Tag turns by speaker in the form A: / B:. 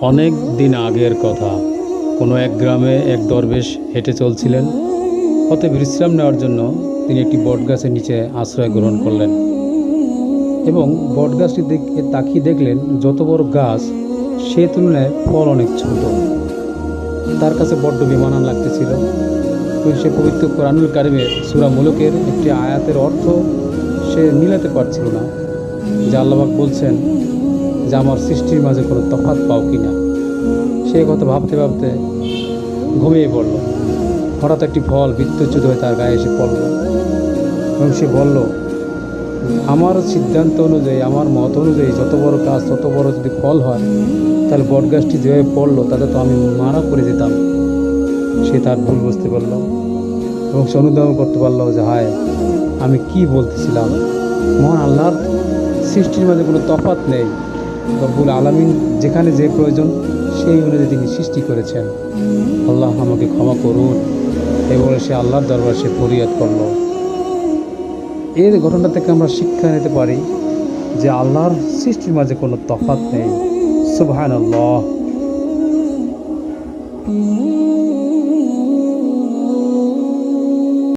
A: অনেক দিন আগের কথা। কোনো এক গ্রামে এক দরবেশ হেঁটে চলছিলেন। পথে বিশ্রাম নেওয়ার জন্য তিনি একটি বটগাছের নিচে আশ্রয় গ্রহণ করলেন এবং বটগাছটি দেখে তাকিয়ে দেখলেন যত বড় গাছ, সে তুলনায় ফল অনেক ছোট। তার কাছে বড্ড বিমানান লাগতেছিল। সে পবিত্র কোরআনুল কারিমের সুরা মুলুকের একটি আয়াতের অর্থ সে মিলাতে পারছিল না। যে আল্লাহবাক বলছেন যে আমার সৃষ্টির মাঝে কোনো তফাৎ পাও কি না সে কথা ভাবতে ভাবতে ঘুমিয়ে পড়ল। হঠাৎ একটি ফল বিদ্যুচ্যুত হয়ে তার গায়ে এসে পড়ল এবং সে বলল, আমার সিদ্ধান্ত অনুযায়ী, আমার মত অনুযায়ী যত বড় কাজ তত বড় যদি ফল হয়, তাহলে বটগাছটি যেভাবে পড়ল, তাতে তো আমি মারা করে যেতাম। সে তার ভুল বুঝতে পারল এবং সে অনুধাবন করতে পারল যে, হায়, আমি কি বলতেছিলাম? মহান আল্লাহর সৃষ্টির মাঝে কোনো তফাৎ নেই। রব্বুল আলমিন যেখানে যে প্রয়োজন সেই অনুযায়ী তিনি সৃষ্টি করেছেন। আল্লাহ আমাকে ক্ষমা করুন এবং সে আল্লাহর দরবার সে ফরিয়াদ করল। এর ঘটনা থেকে আমরা শিক্ষা নিতে পারি যে আল্লাহর সৃষ্টির মাঝে কোনো তফাত নেই। সুবাহ আল্লাহ